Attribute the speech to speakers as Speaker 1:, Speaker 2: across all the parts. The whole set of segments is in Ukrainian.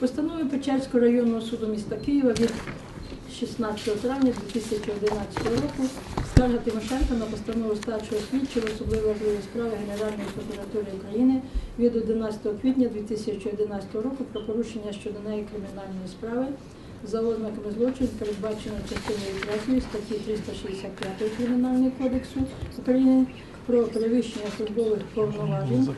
Speaker 1: Постанови Печерського районного суду міста Києва від 16 травня 2011 року скарга Тимошенко на постанову старшого слідчого особливо важливої справи Генеральної прокуратури України від 11 квітня 2011 року про порушення щодо неї кримінальної справи за ознаками злочину, передбаченого частиною 3 статті 365 Кримінального кодексу України про перевищення службових повноважень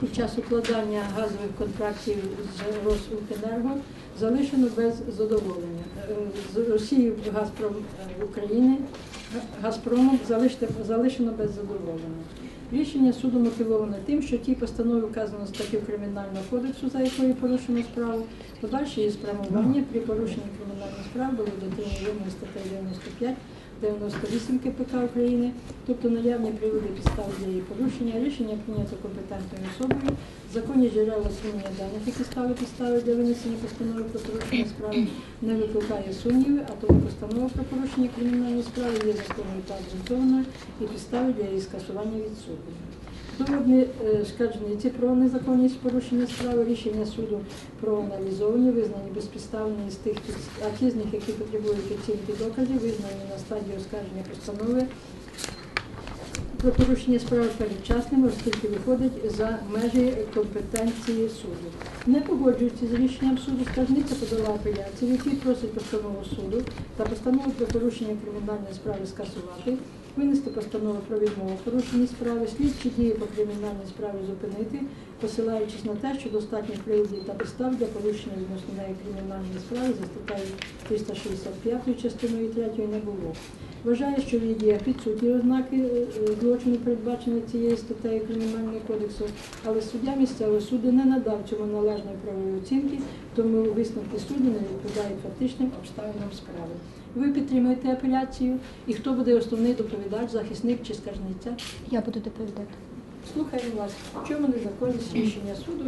Speaker 1: під час укладання газових контрактів з Росукенерго залишено без задоволення. Е, З Росією Газпром України Газпромом залишено без задоволення. Рішення суду мотивоване тим, що в тій постанові вказано статтю Кримінального кодексу, за якою порушено справу. Подальше її спрямування при порушенні кримінальної справи було дотримано статей 95 98 КПК України, тобто наявні приводи підстав для її порушення, рішення прийнято компетентною особою, законні джерела сумнення даних, які стали підстави для винесення постанови про порушення справи, не викликає сумніви, а тому постанова про порушення кримінальної справи є законною та обґрунтованою і підстави для її скасування відсутні. Доводні е, скаржниці про незаконність порушення справи, рішення суду проаналізовані, визнані безпідставні з тих, а них, які потребують оцінки доказів, визнані на стадії оскарження постанови про порушення справи передчасними, оскільки виходить за межі компетенції суду. Не погоджуючи з рішенням суду, скаржниця подала апеляцію, в просить постанову суду та постанову про порушення кримінальної справи скасувати, винести постанову про відмову в порушенні справи, слідчі дії по кримінальній справі зупинити, посилаючись на те, що достатньо приводів та підстав для порушення відносно неї кримінальної справи за статтею 365 частиною 3 не було. Вважає, що в її діях відсутні ознаки е, е, злочину, передбаченої цією статтею Кримінального кодексу, але суддя місцевого суду не надав цьому належної правової оцінки, тому висновки суду не відповідають фактичним обставинам справи. Ви підтримуєте апеляцію, і хто буде основний доповідач, захисник чи скаржниця?
Speaker 2: Я буду доповідати.
Speaker 1: Слухаємо вас. В чому незаконність рішення суду?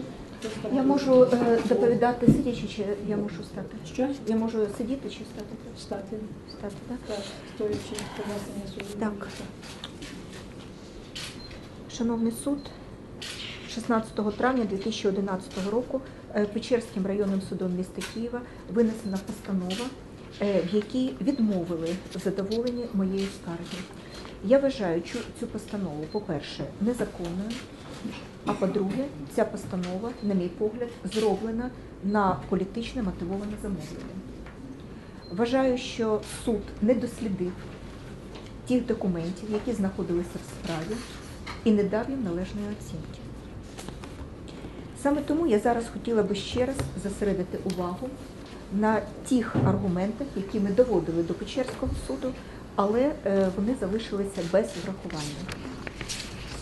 Speaker 2: Я можу е, доповідати сидячи, чи я можу стати?
Speaker 1: що
Speaker 2: Я можу сидіти чи стати?
Speaker 1: стати
Speaker 2: Стати, так?
Speaker 1: так, стоячи понесення суду?
Speaker 2: Так. Шановний суд, 16 травня 2011 року е, Печерським районним судом міста Києва винесена постанова, в якій відмовили в задоволенні моєї скарги. Я вважаю цю, постанову, по-перше, незаконною, а по-друге, ця постанова, на мій погляд, зроблена на політично мотивоване замовлення. Вважаю, що суд не дослідив тих документів, які знаходилися в справі, і не дав їм належної оцінки. Саме тому я зараз хотіла би ще раз зосередити увагу на тих аргументах, які ми доводили до Печерського суду, але е, вони залишилися без врахування.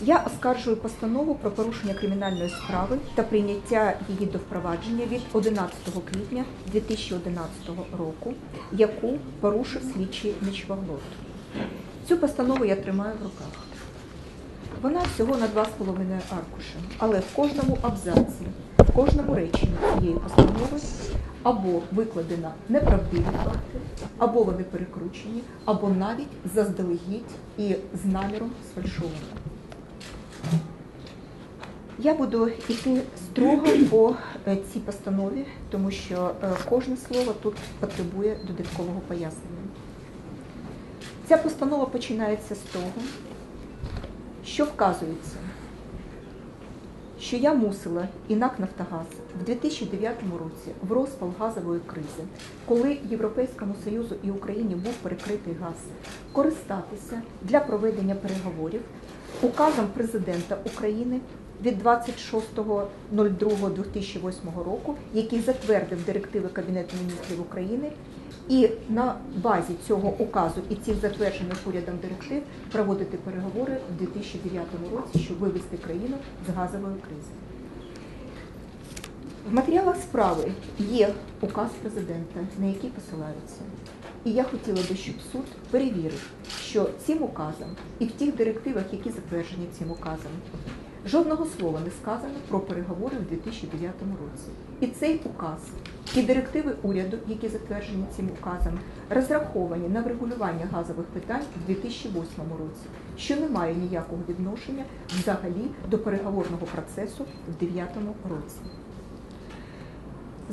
Speaker 2: Я оскаржую постанову про порушення кримінальної справи та прийняття її до впровадження від 11 квітня 2011 року, яку порушив слідчий Нечваглот. Цю постанову я тримаю в руках. Вона всього на 2,5 аркуші, але в кожному абзаці, в кожному реченні цієї постанови або викладено неправдиві факти, або вони перекручені, або навіть заздалегідь і з наміром сфальшовані. Я буду йти строго по е, цій постанові, тому що е, кожне слово тут потребує додаткового пояснення. Ця постанова починається з того, що вказується, що я мусила і НАК Нафтогаз в 2009 році в розпал газової кризи, коли Європейському Союзу і Україні був перекритий газ, користатися для проведення переговорів указом президента України від 26.02.2008 року, який затвердив директиви Кабінету міністрів України, і на базі цього указу і цих затверджених урядом директив проводити переговори в 2009 році, щоб вивести країну з газової кризи. В матеріалах справи є указ президента, на який посилаються. І я хотіла би, щоб суд перевірив, що цим указом і в тих директивах, які затверджені цим указом, жодного слова не сказано про переговори в 2009 році. І цей указ, і директиви уряду, які затверджені цим указом, розраховані на врегулювання газових питань в 2008 році, що не має ніякого відношення взагалі до переговорного процесу в 2009 році.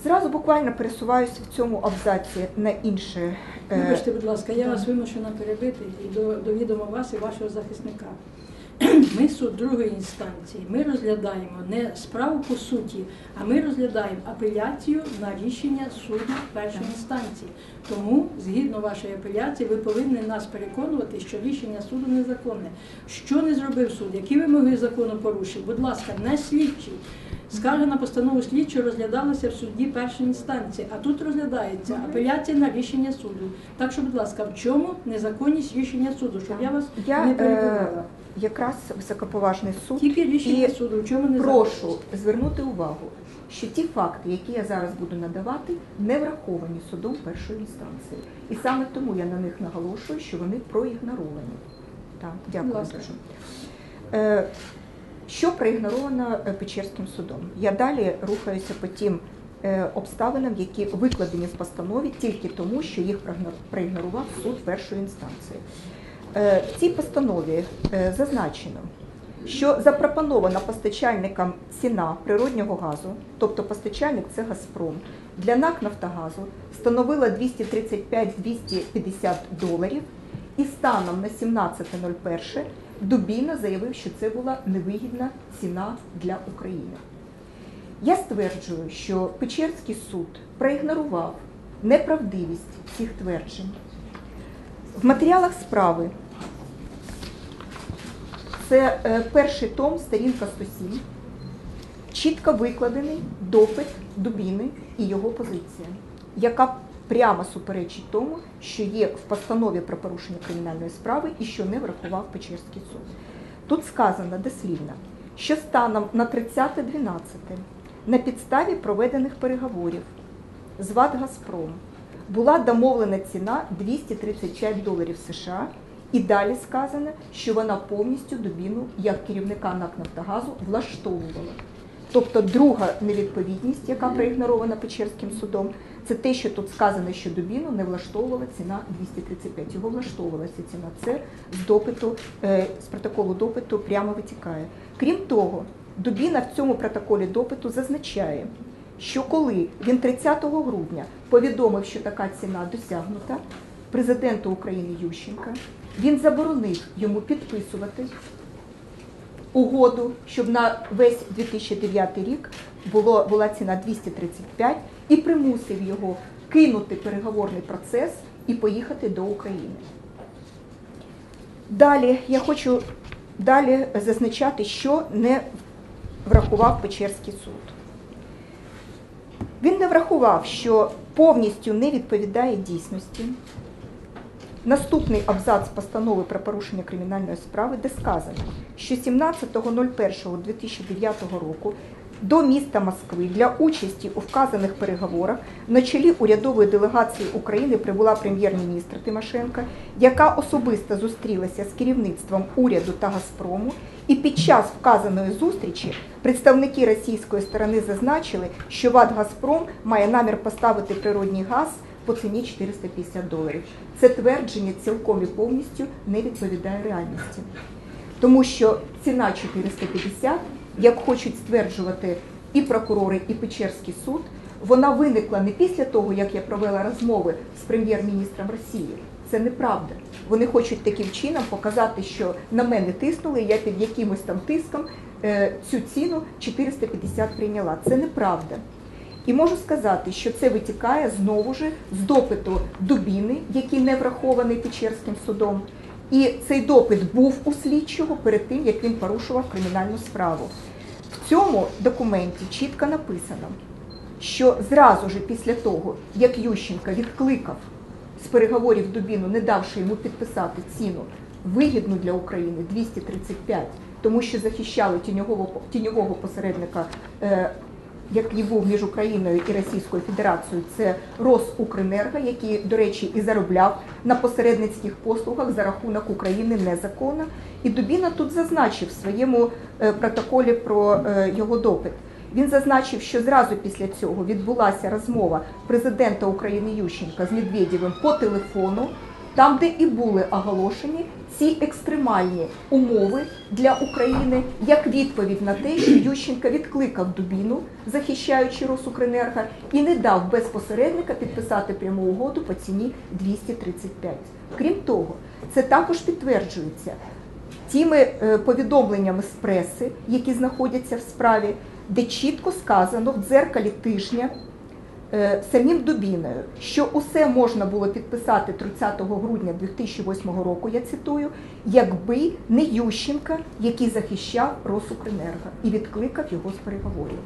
Speaker 2: Зразу буквально пересуваюся в цьому абзаці на інше. е,
Speaker 1: Вибачте, будь ласка, я вас вимушена перебити і до, до відома вас і вашого захисника. Ми суд другої інстанції. Ми розглядаємо не справу по суті, а ми розглядаємо апеляцію на рішення суду першої інстанції. Тому, згідно вашої апеляції, ви повинні нас переконувати, що рішення суду незаконне. Що не зробив суд, які вимоги закону порушив? Будь ласка, не слідчий. Скарга на постанову слідчого розглядалася в суді першої інстанції, а тут розглядається апеляція на рішення суду. Так що, будь ласка, в чому незаконність рішення суду? Щоб я вас
Speaker 2: Я
Speaker 1: не
Speaker 2: е,
Speaker 1: перебувала.
Speaker 2: якраз високоповажний суд
Speaker 1: Тільки рішення
Speaker 2: і
Speaker 1: суду, в чому не
Speaker 2: прошу звернути увагу, що ті факти, які я зараз буду надавати, не враховані судом першої інстанції. І саме тому я на них наголошую, що вони проігноровані. Так, дякую дуже. Що проігноровано е, Печерським судом? Я далі рухаюся по тим е, обставинам, які викладені в постанові тільки тому, що їх проігнорував суд першої інстанції. Е, В цій постанові зазначено, що запропонована постачальникам ціна природнього газу, тобто постачальник це Газпром, для НАК Нафтогазу становила 235-250 доларів, і станом на 17.01 Дубіна заявив, що це була невигідна ціна для України. Я стверджую, що Печерський суд проігнорував неправдивість цих тверджень. В матеріалах справи це е, перший том, сторінка 107, чітко викладений допит Дубіни і його позиція, яка прямо суперечить тому, що є в постанові про порушення кримінальної справи і що не врахував Печерський суд. Тут сказано дослівно, що станом на 30.12 на підставі проведених переговорів з ВАД «Газпром» була домовлена ціна 235 доларів США, і далі сказано, що вона повністю Дубіну як керівника НАК «Нафтогазу» влаштовувала. Тобто друга невідповідність, яка проігнорована Печерським судом, це те, що тут сказано, що Дубіну не влаштовувала ціна 235. Його влаштовувала ця ціна. Це з допиту, е, з протоколу допиту прямо витікає. Крім того, Дубіна в цьому протоколі допиту зазначає, що коли він 30 грудня повідомив, що така ціна досягнута президенту України Ющенка, він заборонив йому підписувати угоду, щоб на весь 2009 рік було, була ціна 235 і примусив його кинути переговорний процес і поїхати до України. Далі я хочу далі зазначати, що не врахував Печерський суд. Він не врахував, що повністю не відповідає дійсності. Наступний абзац постанови про порушення кримінальної справи, де сказано, що 17.01.2009 року до міста Москви для участі у вказаних переговорах на чолі урядової делегації України прибула прем'єр-міністр Тимошенко, яка особисто зустрілася з керівництвом уряду та Газпрому. І під час вказаної зустрічі представники російської сторони зазначили, що ВАД Газпром має намір поставити природній газ по ціні 450 доларів. Це твердження цілком і повністю не відповідає реальності. Тому що ціна 450, як хочуть стверджувати і прокурори, і Печерський суд, вона виникла не після того, як я провела розмови з прем'єр-міністром Росії. Це неправда. Вони хочуть таким чином показати, що на мене тиснули, я під якимось там тиском е, цю ціну 450 прийняла. Це неправда. І можу сказати, що це витікає знову ж з допиту Дубіни, який не врахований Печерським судом. І цей допит був у слідчого перед тим, як він порушував кримінальну справу. В цьому документі чітко написано, що зразу ж після того, як Ющенко відкликав з переговорів Дубіну, не давши йому підписати ціну вигідну для України 235, тому що захищали тіньового, тіньового посередника, е, який був між Україною і Російською Федерацією, це Росукренерго, який, до речі, і заробляв на посередницьких послугах за рахунок України незаконно. І Дубіна тут зазначив в своєму е, протоколі про е, його допит. Він зазначив, що зразу після цього відбулася розмова президента України Ющенка з Медведєвим по телефону, там, де і були оголошені ці екстремальні умови для України, як відповідь на те, що Ющенко відкликав Дубіну, захищаючи Росукренерго, і не дав без посередника підписати пряму угоду по ціні 235. Крім того, це також підтверджується тими е, повідомленнями з преси, які знаходяться в справі, де чітко сказано в дзеркалі тижня самим Дубіною, що усе можна було підписати 30 грудня 2008 року, я цитую, якби не Ющенка, який захищав Росукренерго і відкликав його з переговорів.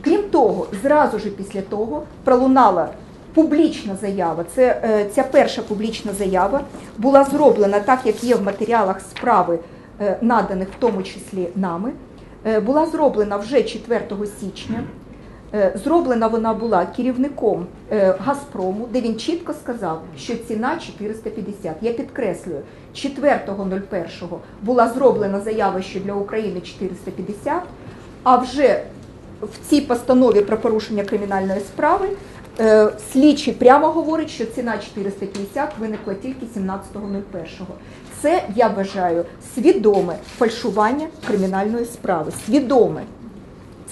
Speaker 2: Крім того, зразу ж після того пролунала публічна заява. Це е, ця перша публічна заява була зроблена так, як є в матеріалах справи, е, наданих в тому числі нами. Е, була зроблена вже 4 січня. Е, Зроблена вона була керівником е, Газпрому, де він чітко сказав, що ціна 450. Я підкреслюю, 4.01 була зроблена заява, що для України 450, а вже в цій постанові про порушення кримінальної справи е, слідчий прямо говорить, що ціна 450 виникла тільки 17.01. Це я вважаю свідоме фальшування кримінальної справи. Свідоме.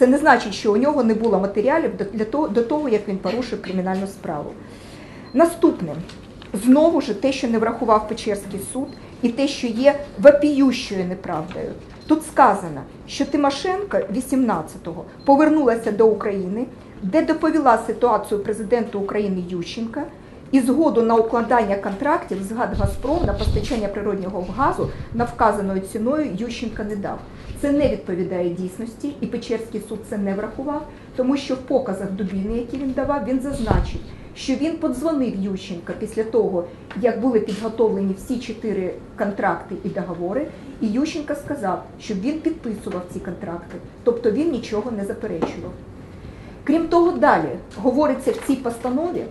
Speaker 2: Це не значить, що у нього не було матеріалів для того, до того, як він порушив кримінальну справу. Наступне, знову ж те, що не врахував Печерський суд, і те, що є вопіющою неправдою. Тут сказано, що Тимошенко 18-го повернулася до України, де доповіла ситуацію президенту України Ющенка і згоду на укладання контрактів з «Газпром» на постачання природнього газу на вказаною ціною Ющенка не дав. Це не відповідає дійсності, і Печерський суд це не врахував, тому що в показах Дубіни, які він давав, він зазначив, що він подзвонив Ющенка після того, як були підготовлені всі чотири контракти і договори, і Ющенка сказав, щоб він підписував ці контракти, тобто він нічого не заперечував. Крім того, далі говориться в цій постанові,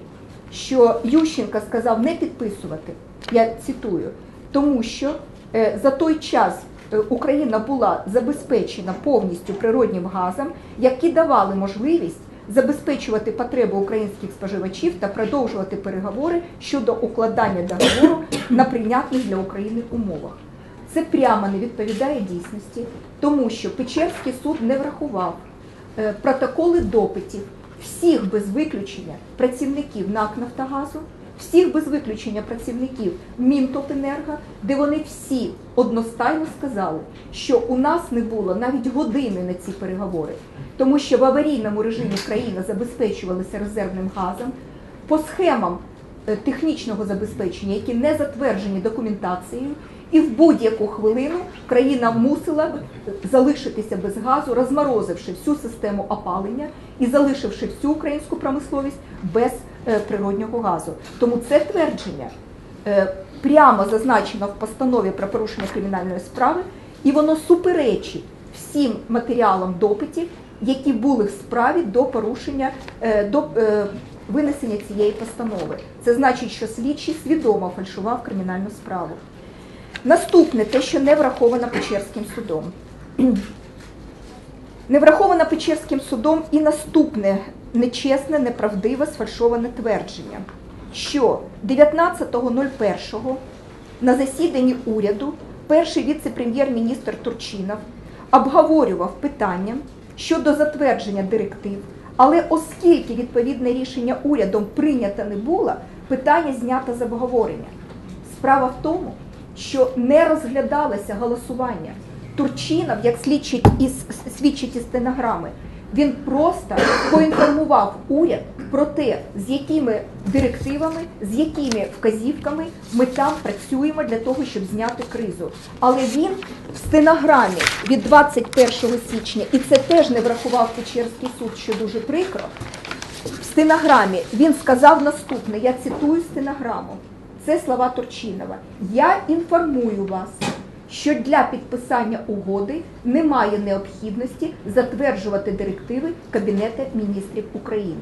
Speaker 2: що Ющенка сказав не підписувати, я цитую, тому що е, за той час Україна була забезпечена повністю природнім газом, які давали можливість забезпечувати потребу українських споживачів та продовжувати переговори щодо укладання договору на прийнятних для України умовах. Це прямо не відповідає дійсності, тому що Печерський суд не врахував е, протоколи допитів всіх без виключення працівників НАК Нафтогазу, всіх без виключення працівників Мінтопенерго, де вони всі одностайно сказали, що у нас не було навіть години на ці переговори, тому що в аварійному режимі країна забезпечувалася резервним газом. По схемам е, технічного забезпечення, які не затверджені документацією, і в будь-яку хвилину країна мусила залишитися без газу, розморозивши всю систему опалення і залишивши всю українську промисловість без природнього газу. Тому це твердження е, прямо зазначено в постанові про порушення кримінальної справи, і воно суперечить всім матеріалам допитів, які були в справі до порушення е, до е, винесення цієї постанови. Це значить, що слідчий свідомо фальшував кримінальну справу. Наступне, те, що не враховано Печерським судом. Не враховано Печерським судом і наступне нечесне, неправдиве, сфальшоване твердження, що 19.01 на засіданні уряду перший віце-прем'єр-міністр Турчинов обговорював питання щодо затвердження директив, але оскільки відповідне рішення урядом прийнято не було, питання знято з обговорення. Справа в тому, що не розглядалося голосування. Турчинов, як слідчить із свідчить із стенограми, він просто поінформував уряд про те, з якими директивами, з якими вказівками ми там працюємо для того, щоб зняти кризу. Але він в стенограмі від 21 січня, і це теж не врахував Печерський суд, що дуже прикро. В стенограмі він сказав наступне: я цитую стенограму. Це слова Турчинова. Я інформую вас, що для підписання угоди немає необхідності затверджувати директиви Кабінету міністрів України.